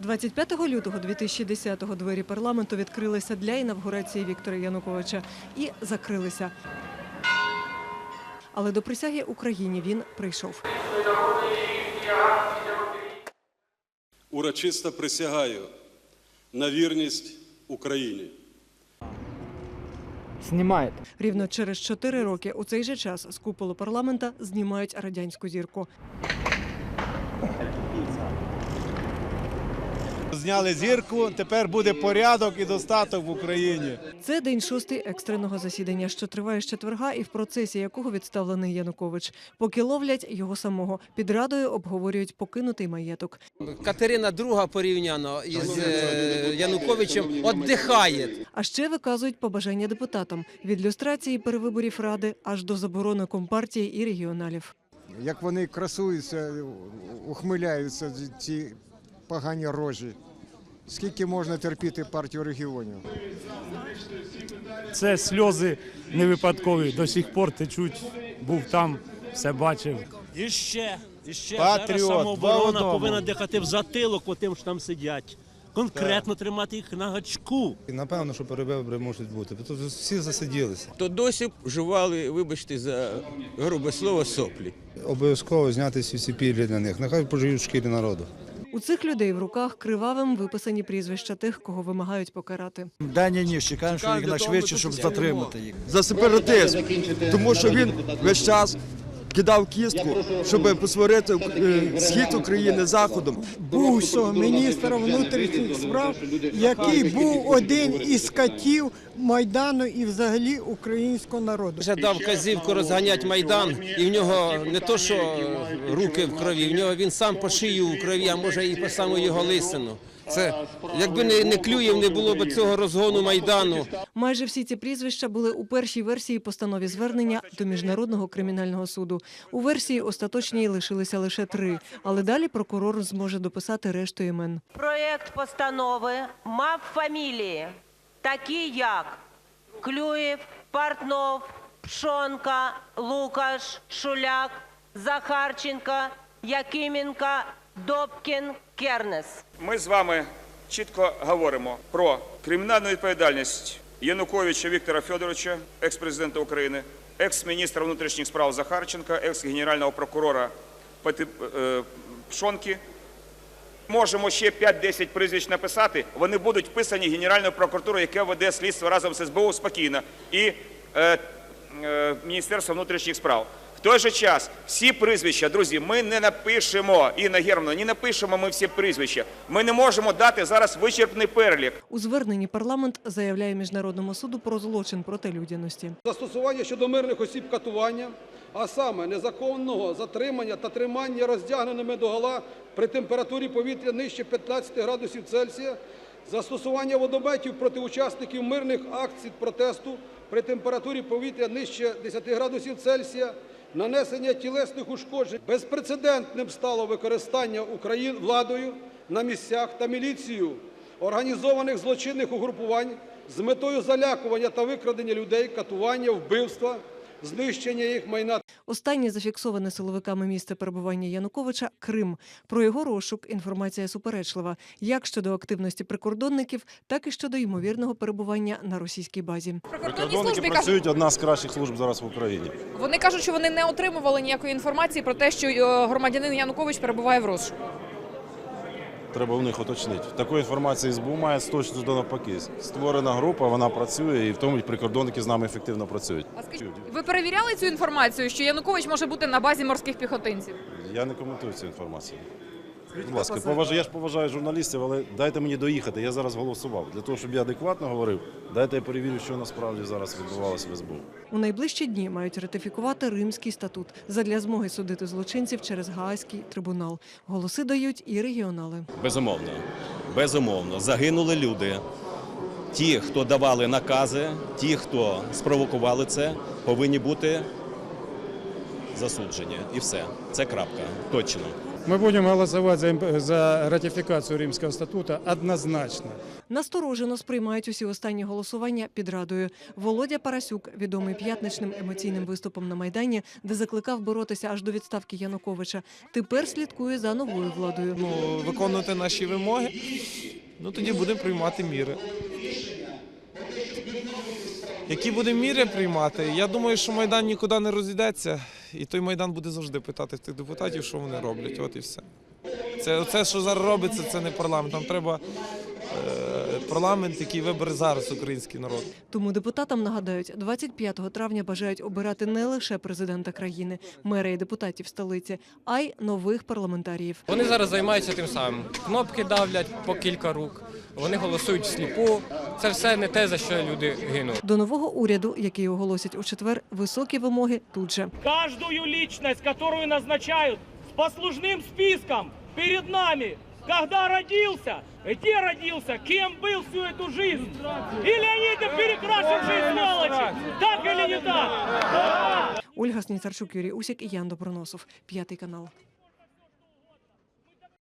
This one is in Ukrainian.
25 лютого 2010-го двері парламенту відкрилися для інавгурації Віктора Януковича і закрилися. Але до присяги Україні він прийшов. Урочисто присягаю на вірність Україні. Знімаєте. Рівно через чотири роки у цей же час з куполу парламента знімають радянську зірку. Зняли зірку, тепер буде порядок і достаток в Україні. Це день шостий екстреного засідання, що триває з четверга, і в процесі якого відставлений Янукович. Поки ловлять його самого під радою обговорюють покинутий маєток. Катерина II порівняно із е, Януковичем віддихає. А ще виказують побажання депутатам від люстрації перевиборів ради аж до заборони компартії і регіоналів. як вони красуються, ухмиляються ці погані рожі. Скільки можна терпіти партію регіонів? Це сльози не випадкові. До сих пор течуть. Був там, все бачив. І ще, і ще Патріот, зараз два в самооборона одному. повинна дихати в затилок отим, що там сидять. Конкретно тримати їх на гачку. І напевно, що перевибори можуть бути. Бо тут всі засиділися. То досі жували, вибачте за грубе слово, соплі. Обов'язково зняти всі ці пілі для них. Нехай пожиють в шкірі народу. У цих людей в руках кривавим виписані прізвища тих, кого вимагають покарати. Дані ні, ніж чекаємо, що їх найшвидше, щоб затримати їх. за сепаратизм, тому що він весь час кидав кістку, щоб посварити е, схід України заходом. Бувшого міністра внутрішніх справ, який був один із катів Майдану і взагалі українського народу. Вже дав казівку розганяти майдан, і в нього не то, що руки в крові, в нього він сам по шию в крові, а може і по саму його лисину. Це якби не, не Клюєв, не було б цього розгону майдану. Майже всі ці прізвища були у першій версії постанові звернення до міжнародного кримінального суду. У версії остаточній лишилися лише три, але далі прокурор зможе дописати решту імен. Проєкт постанови мав фамілії, такі як Клюєв, Партнов, Пшонка, Лукаш, Шуляк, Захарченка, Якименка, Добкін, Кернес. Ми з вами чітко говоримо про кримінальну відповідальність Януковича Віктора Федоровича, екс-президента України, екс-міністра внутрішніх справ Захарченка, екс-генерального прокурора е, Пшонки. Можемо ще 5-10 прізвищ написати. Вони будуть вписані Генеральною прокуратурою, яка веде слідство разом з СБУ спокійно, і е, е, Міністерство внутрішніх справ. В той же час всі прізвища, друзі, ми не напишемо, Інна Германовна, не напишемо ми всі прізвища. Ми не можемо дати зараз вичерпний перелік. У зверненні парламент заявляє міжнародному суду про злочин проти людяності. Застосування щодо мирних осіб катування, а саме незаконного затримання та тримання роздягненими догола при температурі повітря нижче 15 градусів Цельсія, застосування водометів проти учасників мирних акцій протесту при температурі повітря нижче 10 градусів Цельсія, нанесення тілесних ушкоджень. Безпрецедентним стало використання Україн владою на місцях та міліцією організованих злочинних угрупувань з метою залякування та викрадення людей, катування, вбивства, знищення їх майна Останнє зафіксоване силовиками місце перебування Януковича Крим. Про його розшук інформація суперечлива, як щодо активності прикордонників, так і щодо ймовірного перебування на російській базі. Прикордонники працюють одна з кращих служб зараз в Україні. Вони кажуть, що вони не отримували ніякої інформації про те, що е, громадянин Янукович перебуває в розшуку. Треба у них уточнити. Такої інформації СБУ має точно до навпаки. Створена група, вона працює, і в тому прикордонники з нами ефективно працюють. А скажіть, ви перевіряли цю інформацію, що Янукович може бути на базі морських піхотинців? Я не коментую цю інформацію. Будь ласка, поважаю, я ж поважаю журналістів, але дайте мені доїхати. Я зараз голосував. Для того, щоб я адекватно говорив, дайте я перевірю, що насправді зараз відбувалося в СБУ. У найближчі дні мають ратифікувати Римський статут задля змоги судити злочинців через Гаазький трибунал. Голоси дають і регіонали. Безумовно, безумовно, загинули люди. Ті, хто давали накази, ті, хто спровокували це, повинні бути засуджені. І все. Це крапка. Точно. Мы будем голосовать за, ратификацию Римского статута однозначно. Насторожено сприймають усі останні голосування під радою. Володя Парасюк, відомий п'ятничним емоційним виступом на майдані, де закликав боротися аж до відставки Януковича. Тепер слідкує за новою владою. ну, виконувати наші вимоги, ну тоді будемо приймати міри. Які будемо міри приймати? Я думаю, що Майдан нікуди не розійдеться, і той Майдан буде завжди питати тих депутатів, що вони роблять. От і все. Це, це що зараз робиться, це не парламент. Нам треба парламент, який вибере зараз український народ. Тому депутатам нагадають, 25 травня бажають обирати не лише президента країни, мера і депутатів столиці, а й нових парламентаріїв. Вони зараз займаються тим самим. Кнопки давлять по кілька рук, вони голосують всліпу. Це все не те, за що люди гинуть. До нового уряду, який оголосять у четвер, високі вимоги тут же. Каждую личность, которую назначают с послужным списком перед нами, когда родился, где родился, кем был всю эту жизнь. И Леонидов жизнь молочи, Так или не так? Ольга Сніцарчук, Юрій Усік і Ян Доброносов. П'ятий канал.